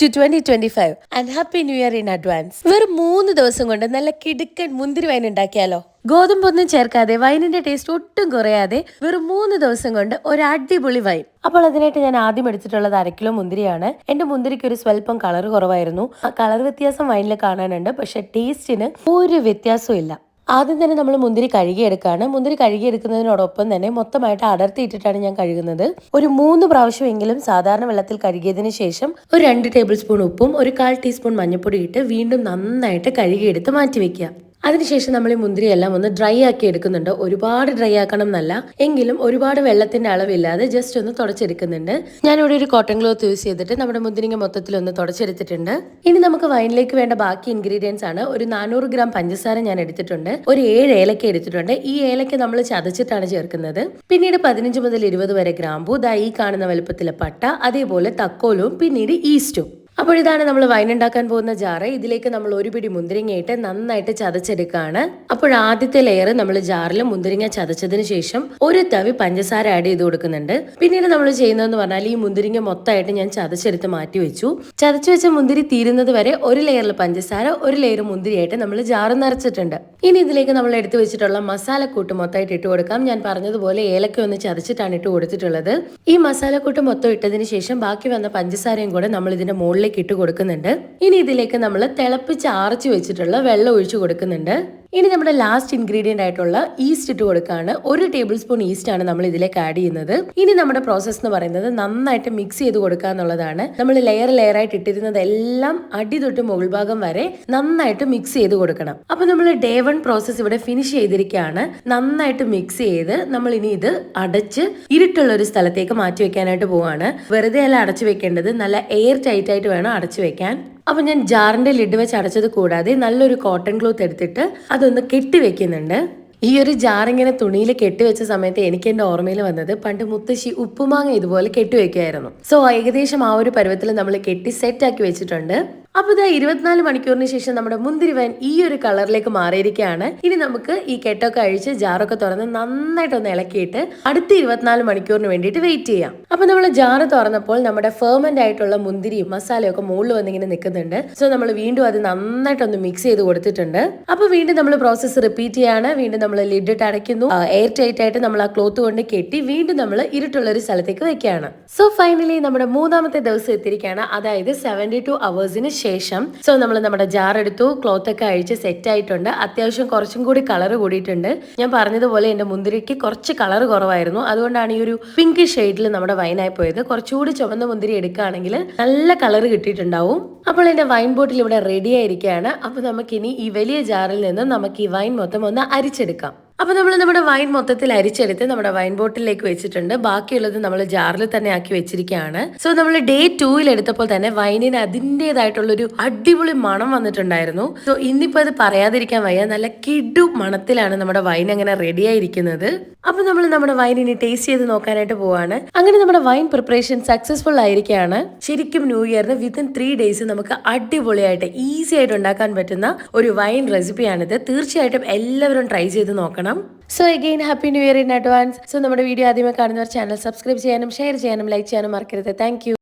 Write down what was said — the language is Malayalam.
To twenty twenty five and happy new year in advance വെറും മൂന്ന് ദിവസം കൊണ്ട് നല്ല കിടുക്കൻ മുന്തിരി വൈൻ ഉണ്ടാക്കിയാലോ? ഗോതമ്പൊന്നും ചേർക്കാതെ വൈനിന്റെ ടേസ്റ്റ് ഒട്ടും കുറയാതെ വെറും മൂന്ന് ദിവസം കൊണ്ട് ഒരു അടിപൊളി വൈൻ അപ്പോൾ അതിനായിട്ട് ഞാൻ ആദ്യം എടുത്തിട്ടുള്ളത് അരക്കിലോ കിലോ മുന്തിരിയാണ്. എന്റെ മുന്തിരിക്ക് ഒരു സ്വല്പം കളർ കുറവായിരുന്നു. ആ കളർ വ്യത്യാസം വൈനിൽ കാണാനുണ്ട്. പക്ഷെ ടേസ്റ്റിന് ഒരു വ്യത്യാസവും ഇല്ല. ആദ്യം തന്നെ നമ്മൾ മുന്തിരി കഴുകിയെടുക്കുകയാണ് മുന്തിരി കഴുകിയെടുക്കുന്നതിനോടൊപ്പം തന്നെ മൊത്തമായിട്ട് അടർത്തിയിട്ടിട്ടാണ് ഞാൻ കഴുകുന്നത്. ഒരു മൂന്ന് പ്രാവശ്യമെങ്കിലും സാധാരണ വെള്ളത്തിൽ കഴുകിയതിന് ശേഷം ഒരു രണ്ട് ടേബിൾ സ്പൂൺ ഉപ്പും ഒരു കാൽ ടീസ്പൂൺ മഞ്ഞൾപ്പൊടി ഇട്ട് വീണ്ടും നന്നായിട്ട് കഴുകിയെടുത്ത് മാറ്റി വെക്കുക അതിനുശേഷം നമ്മൾ ഈ മുന്തിരിയെല്ലാം ഒന്ന് ഡ്രൈ ആക്കി എടുക്കുന്നുണ്ട്. ഒരുപാട് ഡ്രൈ ആക്കണം എന്നല്ല എങ്കിലും ഒരുപാട് വെള്ളത്തിന്റെ അളവില്ലാതെ ജസ്റ്റ് ഒന്ന് തുടച്ചെടുക്കുന്നുണ്ട്. ഞാനിവിടെ ഒരു കോട്ടൺ ക്ലോത്ത് യൂസ് ചെയ്തിട്ട് നമ്മുടെ മുന്തിരിങ്ങ മൊത്തത്തിൽ ഒന്ന് തുടച്ചെടുത്തിട്ടുണ്ട്. ഇനി നമുക്ക് വൈനിലേക്ക് വേണ്ട ബാക്കി ഇൻഗ്രീഡിയൻസ് ആണ്. ഒരു നാനൂറ് ഗ്രാം പഞ്ചസാര ഞാൻ എടുത്തിട്ടുണ്ട്. ഒരു ഏഴ് ഏലക്ക എടുത്തിട്ടുണ്ട്. ഈ ഏലക്ക നമ്മൾ ചതച്ചിട്ടാണ് ചേർക്കുന്നത്. പിന്നീട് പതിനഞ്ച് മുതൽ ഇരുപത് വരെ ഗ്രാമ്പു ദാ ഈ കാണുന്ന വലുപ്പത്തിലെ പട്ട അതേപോലെ തക്കോലും പിന്നീട് ഈസ്റ്റും അപ്പോൾ ഇതാണ് നമ്മൾ വൈൻ ഉണ്ടാക്കാൻ പോകുന്ന ജാറ്. ഇതിലേക്ക് നമ്മൾ ഒരു പിടി മുന്തിരിങ്ങയിട്ട് നന്നായിട്ട് ചതച്ചെടുക്കുകയാണ് അപ്പോൾ ആദ്യത്തെ ലെയർ നമ്മൾ ജാറിൽ മുന്തിരിങ്ങ ചതച്ചതിന് ശേഷം ഒരു തവി പഞ്ചസാര ആഡ് ചെയ്ത് കൊടുക്കുന്നുണ്ട്. പിന്നീട് നമ്മൾ ചെയ്യുന്നതെന്ന് പറഞ്ഞാൽ ഈ മുന്തിരിങ്ങ മൊത്തമായിട്ട് ഞാൻ ചതച്ചെടുത്ത് മാറ്റി വെച്ചു. ചതച്ചു വെച്ച മുന്തിരി തീരുന്നത് വരെ ഒരു ലെയറിൽ പഞ്ചസാര ഒരു ലെയർ മുന്തിരിയായിട്ട് നമ്മൾ ജാറ് നിറച്ചിട്ടുണ്ട്. ഇനി ഇതിലേക്ക് നമ്മൾ എടുത്തു വെച്ചിട്ടുള്ള മസാലക്കൂട്ട് മൊത്തമായിട്ട് ഇട്ട് കൊടുക്കാം. ഞാൻ പറഞ്ഞതുപോലെ ഏലക്ക ഒന്ന് ചതച്ചിട്ടാണ് ഇട്ട് കൊടുത്തിട്ടുള്ളത്. ഈ മസാലക്കൂട്ട് മൊത്തം ഇട്ടതിന് ശേഷം ബാക്കി വന്ന പഞ്ചസാരയും കൂടെ നമ്മൾ ഇതിന്റെ മുകളിലേക്ക് ഇട്ട് കൊടുക്കുന്നുണ്ട്. ഇനി ഇതിലേക്ക് നമ്മൾ തിളപ്പിച്ച് ആർച്ച് വെച്ചിട്ടുള്ള വെള്ളം ഒഴിച്ചു കൊടുക്കുന്നുണ്ട്. ഇനി നമ്മുടെ ലാസ്റ്റ് ഇൻഗ്രീഡിയന്റ് ആയിട്ടുള്ള ഈസ്റ്റ് ഇട്ട് കൊടുക്കുകയാണ് ഒരു ടേബിൾ സ്പൂൺ ഈസ്റ്റ് ആണ് നമ്മൾ ഇതിലേക്ക് ആഡ് ചെയ്യുന്നത്. ഇനി നമ്മുടെ പ്രോസസ്സ് എന്ന് പറയുന്നത് നന്നായിട്ട് മിക്സ് ചെയ്ത് കൊടുക്കുക എന്നുള്ളതാണ്. നമ്മൾ ലെയർ ലെയർ ആയിട്ട് ഇട്ടിരുന്നത് എല്ലാം അടി തൊട്ട് മുകൾ ഭാഗം വരെ നന്നായിട്ട് മിക്സ് ചെയ്ത് കൊടുക്കണം. അപ്പൊ നമ്മൾ ഡേ വൺ പ്രോസസ്സ് ഇവിടെ ഫിനിഷ് ചെയ്തിരിക്കുകയാണ്. നന്നായിട്ട് മിക്സ് ചെയ്ത് നമ്മൾ ഇനി ഇത് അടച്ച് ഇരുട്ടുള്ള ഒരു സ്ഥലത്തേക്ക് മാറ്റി വെക്കാനായിട്ട് പോവാണ്. വെറുതെ അല്ല അടച്ചു വെക്കേണ്ടത്. നല്ല എയർ ടൈറ്റ് ആയിട്ട് വേണം അടച്ചു വെക്കാൻ. അപ്പൊ ഞാൻ ജാറിന്റെ ലിഡ് വെച്ച് അടച്ചത് കൂടാതെ നല്ലൊരു കോട്ടൺ ക്ലോത്ത് എടുത്തിട്ട് അതൊന്ന് കെട്ടി വെക്കുന്നുണ്ട്. ഈ ഒരു ജാർ ഇങ്ങനെ തുണിയിൽ കെട്ടിവെച്ച സമയത്ത് എനിക്ക് എന്റെ ഓർമ്മയിൽ വന്നത് പണ്ട് മുത്തശ്ശി ഉപ്പുമാങ്ങ ഇതുപോലെ കെട്ടിവെക്കുമായിരുന്നു സോ ഏകദേശം ആ ഒരു പരുവത്തിൽ നമ്മൾ കെട്ടി സെറ്റ് ആക്കി വെച്ചിട്ടുണ്ട്. അപ്പൊ ഇതാ ഇരുപത്തിനാല് മണിക്കൂറിന് ശേഷം നമ്മുടെ മുന്തിരി വൈൻ ഈ ഒരു കളറിലേക്ക് മാറിയിരിക്കുകയാണ്. ഇനി നമുക്ക് ഈ കെട്ടൊക്കെ അഴിച്ച് ജാറൊക്കെ തുറന്ന് നന്നായിട്ടൊന്ന് ഇളക്കിയിട്ട് അടുത്ത ഇരുപത്തിനാല് മണിക്കൂറിന് വേണ്ടിയിട്ട് വെയിറ്റ് ചെയ്യാം. അപ്പോൾ നമ്മൾ ജാറ് തുറന്നപ്പോൾ നമ്മുടെ ഫെർമന്റ് ആയിട്ടുള്ള മുന്തിരിയും മസാലയും ഒക്കെ മുകളിൽ വന്നിങ്ങനെ നിൽക്കുന്നുണ്ട്. സോ നമ്മൾ വീണ്ടും അത് നന്നായിട്ടൊന്ന് മിക്സ് ചെയ്ത് കൊടുത്തിട്ടുണ്ട്. അപ്പോൾ വീണ്ടും നമ്മൾ പ്രോസസ്സ് റിപ്പീറ്റ് ചെയ്യാണ്. വീണ്ടും നമ്മൾ ലിഡിട്ട് അടയ്ക്കുന്നു. എയർ ടൈറ്റ് ആയിട്ട് നമ്മൾ ആ ക്ലോത്ത് കൊണ്ട് കെട്ടി വീണ്ടും നമ്മൾ ഇരുട്ടുള്ള ഒരു സ്ഥലത്തേക്ക് വെക്കുകയാണ്. സോ ഫൈനലി നമ്മുടെ മൂന്നാമത്തെ ദിവസം എത്തിയിരിക്കുകയാണ്. അതായത് സെവന്റി ടു അവേഴ്സിന് ശേഷം സോ നമ്മൾ നമ്മുടെ ജാർ എടുത്തു ക്ലോത്ത് ഒക്കെ അഴിച്ച് സെറ്റ് ആയിട്ടുണ്ട്. അത്യാവശ്യം കുറച്ചും കൂടി കളർ കൂടിയിട്ടുണ്ട്. ഞാൻ പറഞ്ഞതുപോലെ എന്റെ മുന്തിരിക്ക് കുറച്ച് കളർ കുറവായിരുന്നു. അതുകൊണ്ടാണ് ഈ ഒരു പിങ്ക് ഷെയ്ഡിൽ നമ്മുടെ വൈനായി പോയത്. കുറച്ചുകൂടി ചുവന്ന മുന്തിരി എടുക്കുകയാണെങ്കിൽ നല്ല കളർ കിട്ടിയിട്ടുണ്ടാവും. അപ്പോൾ എന്റെ വൈൻ ബോട്ടിൽ ഇവിടെ റെഡി ആയിരിക്കുകയാണ്. അപ്പൊ നമുക്കിനി ഈ വലിയ ജാറിൽ നിന്ന് നമുക്ക് ഈ വൈൻ മൊത്തം ഒന്ന് അരിച്ചെടുക്കാം. അപ്പൊ നമ്മൾ നമ്മുടെ വൈൻ മൊത്തത്തിൽ അരിച്ചെടുത്ത് നമ്മുടെ വൈൻ ബോട്ടിലേക്ക് വെച്ചിട്ടുണ്ട്. ബാക്കിയുള്ളത് നമ്മൾ ജാറിൽ തന്നെ ആക്കി വെച്ചിരിക്കുകയാണ്. സോ നമ്മൾ ഡേ ടൂയിൽ എടുത്തപ്പോൾ തന്നെ വൈനിന് അതിന്റെതായിട്ടുള്ള ഒരു അടിപൊളി മണം വന്നിട്ടുണ്ടായിരുന്നു. സോ ഇന്നിപ്പോ അത് പറയാതിരിക്കാൻ വയ്യ. നല്ല കിടു മണത്തിലാണ് നമ്മുടെ വൈൻ അങ്ങനെ റെഡിയായിരിക്കുന്നത് അപ്പൊ നമ്മൾ നമ്മുടെ വൈൻ ഇനി ടേസ്റ്റ് ചെയ്ത് നോക്കാനായിട്ട് പോവാണ്. അങ്ങനെ നമ്മുടെ വൈൻ പ്രിപ്പറേഷൻ സക്സസ്ഫുൾ ആയിരിക്കുകയാണ്. ശരിക്കും ന്യൂ ഇയറിന് വിത്തിൻ ത്രീ ഡേയ്സ് നമുക്ക് അടിപൊളിയായിട്ട് ഈസി ആയിട്ട് ഉണ്ടാക്കാൻ പറ്റുന്ന ഒരു വൈൻ റെസിപ്പിയാണിത് തീർച്ചയായിട്ടും എല്ലാവരും ട്രൈ ചെയ്ത് നോക്കണം. So again happy new year in advance so നമ്മുടെ വീഡിയോ ആദ്യമേ കാണുന്നവർ ചാനൽ സബ്സ്ക്രൈബ് ചെയ്യാനും ഷെയർ ചെയ്യാനും ലൈക്ക് ചെയ്യാനും മറക്കരുത്. താങ്ക്